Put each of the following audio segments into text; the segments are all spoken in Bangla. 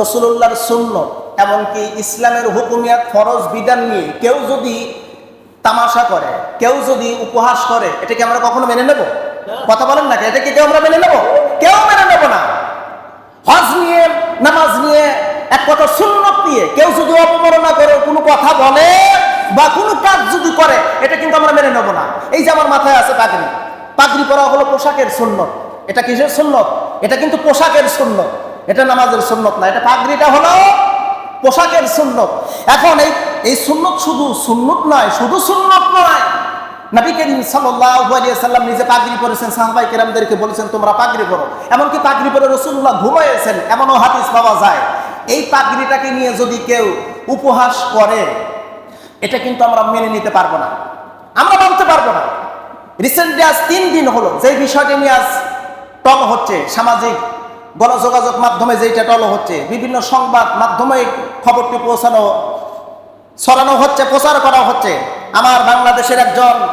রসুল্লাহর শূন্য এমনকি ইসলামের হুকুমিয়াত, ফরজ, বিধান নিয়ে কেউ যদি তামাশা করে, কেউ যদি উপহাস করে, এটাকে আমরা কখনো মেনে নেব? কথা বলেন না এটাকে কেউ আমরা মেনে নেব? কেউ মেনে নেব না। হজ নিয়ে, নামাজ নিয়ে এক কথা সুন্নত নিয়ে কেউ যদি অপমাননা করে, কোনো কথা বলে বা কোনো কাজ যদি করে, এটা কিন্তু আমরা মেনে নেব না। এই যে আমার মাথায় আছে পাগড়ি। পাগড়ি পরা হলো পোশাকের সুন্নত। এটা কিসের সুন্নত? এটা কিন্তু পোশাকের সুন্নত। এটা নামাজের সুন্নত না, এটা পাগড়িটা হলো পোশাকের সুন্নত। এখন এই এই সুন্নত শুধু সুন্নত নয়, শুধু সুন্নত নয়। নিজে পাগড়ি কেরামদেরকে বলেছেন, তোমরা পাগড়ি এমনকি পাগড়ি পরে এমনও পাওয়া যায়। এই পাগড়িটাকে নিয়ে যদি কেউ উপহাস করে, এটা কিন্তু আমরা মেনে নিতে পারব না। আমরা মানতে পারব না। রিসেন্টলি আজ তিন দিন হলো যে বিষয়টি নিয়ে আজ টল হচ্ছে, সামাজিক গণযোগাযোগ মাধ্যমে যেটা টল হচ্ছে, বিভিন্ন সংবাদ মাধ্যমে খবরটি পৌঁছানো, ছড়ানো হচ্ছে, প্রচার করা হচ্ছে। আমার বাংলাদেশের একজন,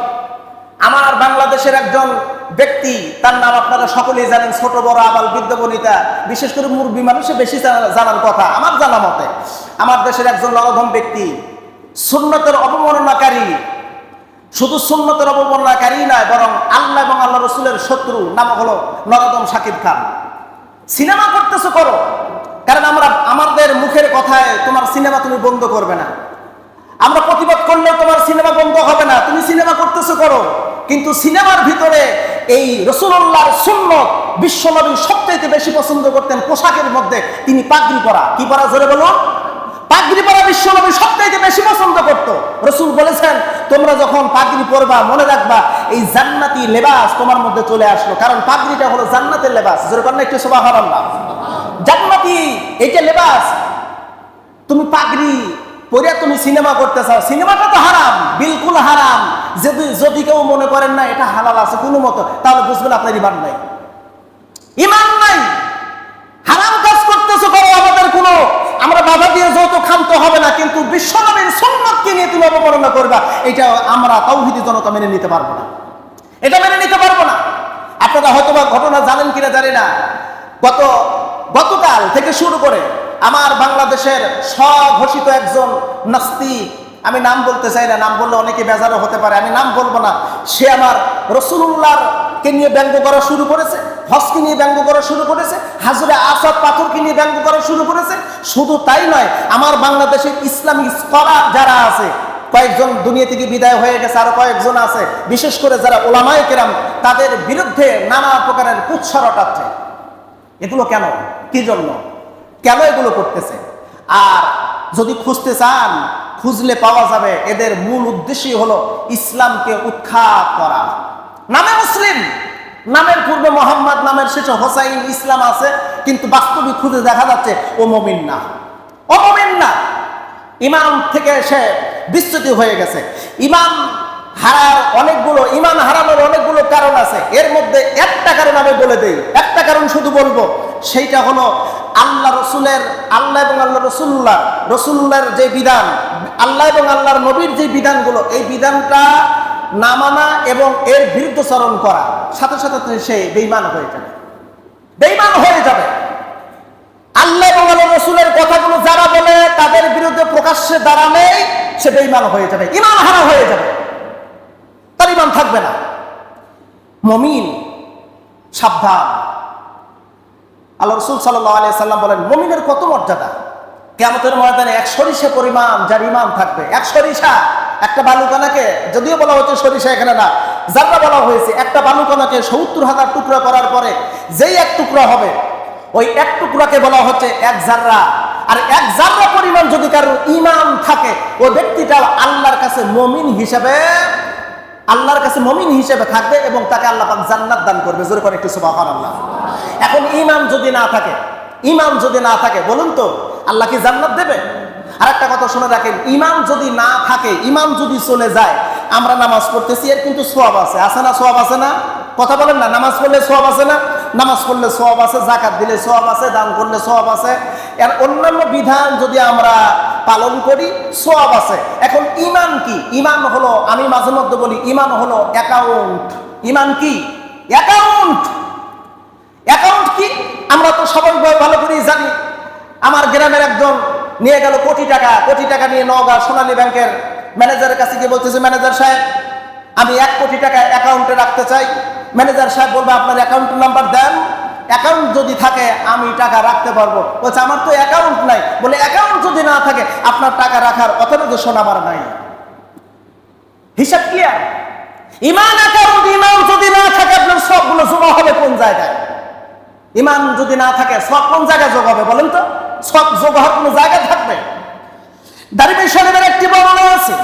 আমার বাংলাদেশের একজন ব্যক্তি, তার নাম আপনারা সকলেই জানেন, ছোট, বড়, আবাল, বৃদ্ধ, বনিতা, বিশেষ করে মুরব্বী মানুষে বেশি জানা- জানার কথা আমার জানা মতে। আমার দেশের একজন নরধম ব্যক্তি, সুন্নতের অবমাননাকারী, শুধু সুন্নতের অবমাননাকারী নয়, বরং আল্লাহ এবং আল্লাহ রসুলের শত্রু, নাম হলো নরদম সাকিব খান। সিনেমা করতেছো করো। কারণ আমরা আমাদের মুখের কথায় তোমার সিনেমা তুমি বন্ধ করবে না। আমরা প্রতিবাদ করলেও তোমার সিনেমা বন্ধ হবে না। তুমি সিনেমা করতেছো করো। কিন্তু সিনেমার ভিতরে এই রসুল্লাহর সুন্নত বিশ্বনবী সবচাইতে বেশি পছন্দ করতেন পোশাকের মধ্যে। তিনি পাগড়ি পরা। কি পরা? জোরে বলো। পাগড়ি পরা বিশ্বনবী সবচাইতে বেশি পছন্দ করত। রসুল বলেছেন, তোমরা যখন পাগড়ি পরবা, মনে রাখবা, এই জান্নাতি লেবাস তোমার মধ্যে চলে আসলো। কারণ পাগড়িটা হলো জান্নাতের লেবাস। না একটু সোভা জান্নাতি এইটা লেবাস, তুমি পাগড়ি পরে তুমি সিনেমা করতে চাও। সিনেমাটা তো হারাম, বিলকুল হারাম। যদি যদি কেউ মনে করেন না, এটা হালাল আছে কোনো মতো, তাহলে বুঝবেন আপনার ইমান নাই। ইমান নাই হারাম কাজ করতেছো করো আমাদের কোনো আমরা বাধা দিয়ে যত খামতে বিশ্বনবীর সুন্নতকে নিয়ে তুমি অবমাননা করবা, এটা আমরা তৌহিদি জনতা মেনে নিতে পারব না। এটা মেনে নিতে পারব না। আপনারা হয়তো ঘটনা জানেন কিনা জানি না। গত, গতকাল থেকে শুরু করে আমার বাংলাদেশের স্বঘোষিত একজন নাস্তিক, আমি নাম বলতে চাই না, নাম বললে অনেকে বেজারও হতে পারে, আমি নাম বলব না। সে আমার রসুল্লাহকে নিয়ে ব্যঙ্গ করা শুরু করেছে। হজকে নিয়ে ব্যঙ্গ করা শুরু করেছে, হাজরে আসাদ পাথরকে নিয়ে ব্যঙ্গ করা শুরু করেছে। শুধু তাই নয়, আমার বাংলাদেশের ইসলামিক স্কলার যারা আছে, কয়েকজন দুনিয়া থেকে বিদায় হয়ে গেছে, আরও কয়েকজন আছে। বিশেষ করে যারা ওলামায় কেরাম, তাদের বিরুদ্ধে নানা প্রকারের কুৎসা রটাচ্ছে এগুলো কেন? কি জন্য? কেন এগুলো করতেছে? আর যদি খুঁজতে চান, খুঁজলে পাওয়া যাবে, এদের মূল উদ্দেশ্যই হলো ইসলামকে উৎখাত করা। নামে মুসলিম! নামের পূর্বে মোহাম্মদ, নামের শেষে হোসাইন, ইসলাম আছে, কিন্তু বাস্তবিক খুঁজে দেখা যাচ্ছে ও মমিন না। ও মমিন না। ইমান থেকে সে বিস্তৃতি হয়ে গেছে। ইমাম হারার অনেকগুলো ইমান হারানোর অনেকগুলো কারণ আছে। এর মধ্যে একটা কারণ আমি বলে দেই। একটা কারণ শুধু বলব, সেইটা হলো আল্লাহ রসুলের, আল্লাহ এবং আল্লাহ রসুল্লাহ রসুল্লার যে বিধান, আল্লাহ এবং আল্লাহর নবীর যে বিধানগুলো, এই বিধানটা না মানা এবং এর বিরুদ্ধচরণ করা, সাথে সাথে সে বেইমান হয়ে যাবে। বেইমান হয়ে যাবে। আল্লাহ রসুলের কথাগুলো যারা বলে, তাদের বিরুদ্ধে প্রকাশ্যে দাঁড়ালেই সে বেইমান হয়ে যাবে ইমান হারা হয়ে যাবে। তার ইমান থাকবে না। মমিন, সাবধান। আল্লাহ রসুল সাল্লাম বলেন, মমিনের কত মর্যাদা? কেমতের ময়দানে এক সরিষা পরিমাণ, যার ইমান থাকবে, এক সরিষা। একটা বালুকণাকে যদিও বলা হচ্ছে সরিষা এখানে না, যারটা বলা হয়েছে, একটা বালুকণাকে সত্তর হাজার টুকরা করার পরে যেই এক টুকরা হবে, ওই এক টুকরাকে বলা হচ্ছে এক জাররা। আর এক জাররা পরিমাণ যদি কারোর ইমাম থাকে, ওই ব্যক্তিটা আল্লাহর কাছে মমিন হিসাবে, আল্লাহর কাছে মমিন হিসেবে থাকবে এবং তাকে আল্লাহ পাক জান্নাত দান করবে। জোরে করে একটু সুবহান আল্লাহ এখন ইমাম যদি না থাকে ইমাম যদি না থাকে, বলুন তো, আল্লাহ কি জান্নাত দেবে? আর একটা কথা শুনে রাখেন ইমান যদি না থাকে ইমান যদি চলে যায়, আমরা নামাজ পড়তেছি, এর কিন্তু সোয়াব আছে। আছে না সোয়াব আছে না? কথা বলেন না, নামাজ পড়লে সোয়াব আছে না? নামাজ পড়লে সোয়াব আছে জাকাত দিলে সোয়াব আছে, দান করলে সোয়াব আছে। এর অন্যান্য বিধান যদি আমরা পালন করি সোয়াব আছে। এখন ইমান কি? ইমান হলো, আমি মাঝে মধ্যে বলি, ইমান হলো অ্যাকাউন্ট ইমান কি? অ্যাকাউন্ট অ্যাকাউন্ট কি? আমরা তো সবাই ভালো করেই জানি। আমার গ্রামের একজন নিয়ে গেল কোটি টাকা কোটি টাকা নিয়ে নওগাঁ সোনালী ব্যাংকের ম্যানেজারের কাছে গিয়ে বলতেছে, ম্যানেজার সাহেব, আমি এক কোটি টাকা অ্যাকাউন্টে রাখতে চাই। ম্যানেজার সাহেব বলবে, আপনার অ্যাকাউন্ট নাম্বার দেন, অ্যাকাউন্ট যদি থাকে, আমি টাকা রাখতে পারব। বলছে, আমার তো অ্যাকাউন্ট নাই। বলে, অ্যাকাউন্ট যদি না থাকে, আপনার টাকা রাখার অথরিজেশন আমার নাই। হিসাব ক্লিয়ার ইমান অ্যাকাউন্ট, ইমান যদি না থাকে, আপনার সবগুলো জমা হবে কোন জায়গায়? ইমান যদি না থাকে, সব কোন জায়গায় যোগ হবে বলেন তো? সব যোগ হওয়ার কোনো জায়গায় থাকবে? দারিমি শরীফের একটি বর্ণনা আছে।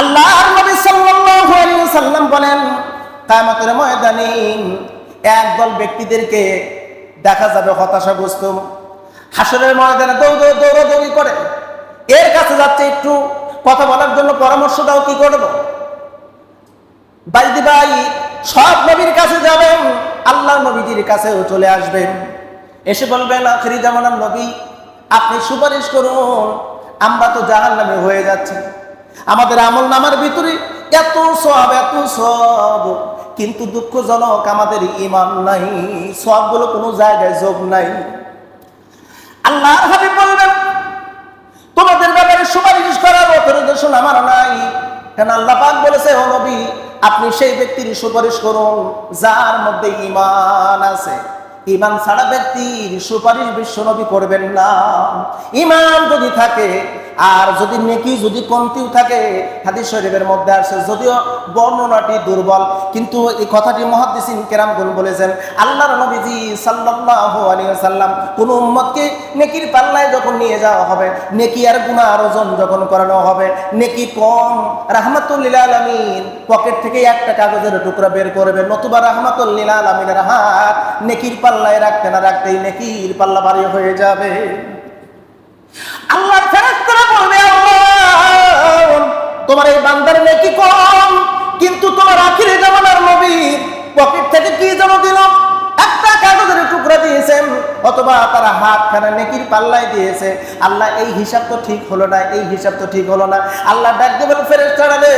আল্লাহ নবী সাল্লাল্লাহু আলাইহি ওয়াসাল্লাম বলেন, কিয়ামতের ময়দানে একদল ব্যক্তিদেরকে দেখা যাবে হতাশাগ্রস্ত। হাসরের ময়দানে দৌড় দৌড়াদৌড়ি করে। এর কাছে যাচ্ছে একটু কথা বলার জন্য পরামর্শ দাও, কি করব? বাইদি ভাই, সব নবীর কাছে যাবেন, আল্লাহ নবীজির কাছেও চলে আসবেন। এসে বলবেন, আখরি জামানার নবী, আপনি সুপারিশ করুন, আমরা তো জাহান নামে হয়ে যাচ্ছি। আমাদের আমল নামার ভিতরে এত সব এত সব কিন্তু দুঃখজনক আমাদের ইমান নাই সবগুলো কোনো জায়গায় যোগ নাই। আল্লাহ হাবিব বলবেন, তোমাদের ব্যাপারে সুপারিশ করার অথরিজেশন আমার নাই। কেন আল্লাহ পাক বলেছে, ও নবী, আপনি সেই ব্যক্তির সুপারিশ করুন, যার মধ্যে ইমান আছে। ইমান ছাড়া ব্যক্তির সুপারিশ বিশ্ব নবী করবেন না। ইমান যদি থাকে আর যদি নেকি, যদি কমতিও থাকে, হাদিস শরীফের মধ্যে আসে, যদিও বর্ণনাটি দুর্বল, কিন্তু এই কথাটি মহাদিসিন কেরামগুন বলেছেন, আল্লাহর নবীজি সাল্লাল্লাহু আলাইহি ওয়াসাল্লাম কোন উম্মতকে নেকির পাল্লায় যখন নিয়ে যাওয়া হবে, নেকি আর গুনাহ ওজন যখন করানো হবে, নেকি কম রাহমাতুল্লিল আলামিন, পকেট থেকে একটা কাগজের টুকরা বের করবে, নতুবা রাহমাতুল্লিল আলামিনের হাত নেকির পাল্লায় রাখতে না রাখতেই নেকির পাল্লা ভারী হয়ে যাবে। আল্লাহ তোমার এই বান্দার নেকি কম? কিন্তু তোমার আখিরে জামানার নবীর পকেট থেকে কি যেন দিল? একটা কাগজের টুকরা দিয়েছেন, অথবা তারা হাত খানা নেকির পাল্লাই দিয়েছে। আল্লাহ, এই হিসাব তো ঠিক হলো না, এই হিসাব তো ঠিক হলো না। আল্লাহ ডাক দেবেন ফেরেস চড়ালে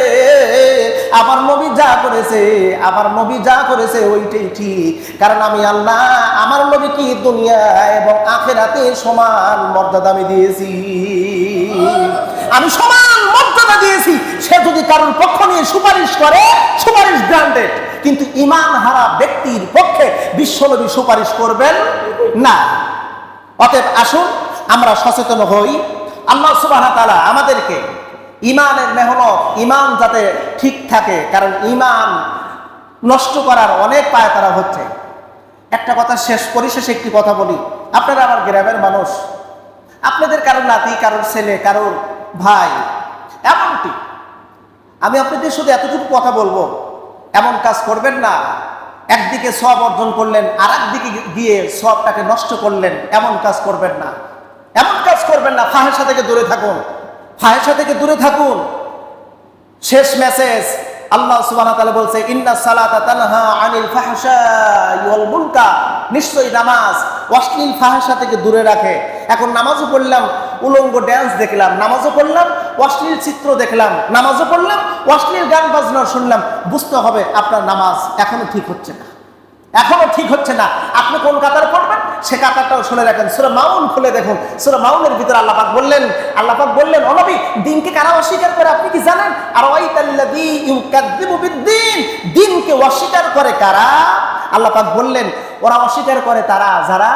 আমার নবী যা করেছে, আমার নবী যা করেছে ওইটাই ঠিক। কারণ আমি আল্লাহ, আমার নবী কি দুনিয়া এবং আখেরাতে সমান মর্যাদা আমি দিয়েছি। আমি সমান মর্যাদা দিয়েছি। সে যদি কারোর পক্ষ নিয়ে সুপারিশ করে, সুপারিশ গ্রান্টেড কিন্তু ইমান হারা ব্যক্তির পক্ষে বিশ্বনবী সুপারিশ করবেন না। অতএব আসুন, আমরা সচেতন হই। আল্লাহ সুবাহ তাআলা আমাদেরকে ইমানের মেহনত, ইমান যাতে ঠিক থাকে, কারণ ইমান নষ্ট করার অনেক পায় তারা হচ্ছে। একটা কথা শেষ, পরিশেষে একটি কথা বলি। আপনারা আমার গ্রামের মানুষ। আপনাদের কারোর নাতি, কারোর ছেলে, কারোর ভাই, এমনটি। আমি আপনাদের শুধু এতটুকু কথা বলব, এমন কাজ করবেন না। একদিকে সব অর্জন করলেন আর একদিকে গিয়ে সবটাকে নষ্ট করলেন, এমন কাজ করবেন না। এমন কাজ করবেন না ফাহেসা থেকে দূরে থাকুন। ফাহেসা থেকে দূরে থাকুন। শেষ মেসেজ আল্লাহ তাআলা বলছে, ইন্না সালাতা তানহা আনিল নিশ্চয়ই নামাজ অশ্লীল ফাহশা থেকে দূরে রাখে। এখন নামাজও পড়লাম উলঙ্গ ড্যান্স দেখলাম, নামাজও পড়লাম, অশ্লীল চিত্র দেখলাম, নামাজও পড়লাম, অশ্লীল গান বাজনা শুনলাম, বুঝতে হবে আপনার নামাজ এখনও ঠিক হচ্ছে না। এখনও ঠিক হচ্ছে না। আপনি কোন কাতার পড়বেন? সে কাতারটাও শুনে রাখেন। সুরা মাউন খুলে দেখুন। সুরা মাউনের ভিতরে আল্লাপাক বললেন আল্লাপাক বললেন অনবী দিনকে কারা অস্বীকার করে আপনি কি জানেন? আর ওয়াইতাল্লাযী ইউকাযযিবু বিদ্দিন, দিনকে অস্বীকার করে কারা? আল্লাপাক বললেন, ওরা অস্বীকার করে তারা, যারা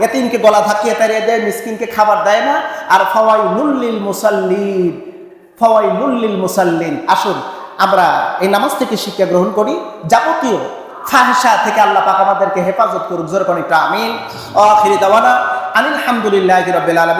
এতিমকে গলা ধাক্কিয়ে তাড়িয়ে দেয়, মিসকিনকে খাবার দেয় না। আর ফওয়াই নুল্লিল মুসাল্লিন ফওয়াই নুল্লিল মুসাল্লিন। আসুন, আমরা এই নামাজ থেকে শিক্ষা গ্রহণ করি। যাবতীয় ফাহসা থেকে আল্লাহ পাক আমাদেরকে হেফাজত করুক। জোর কোন একটা আমিন। আখিরি দাওয়ানা আনিল হামদুলিল্লাহ রাব্বিল আলামিন।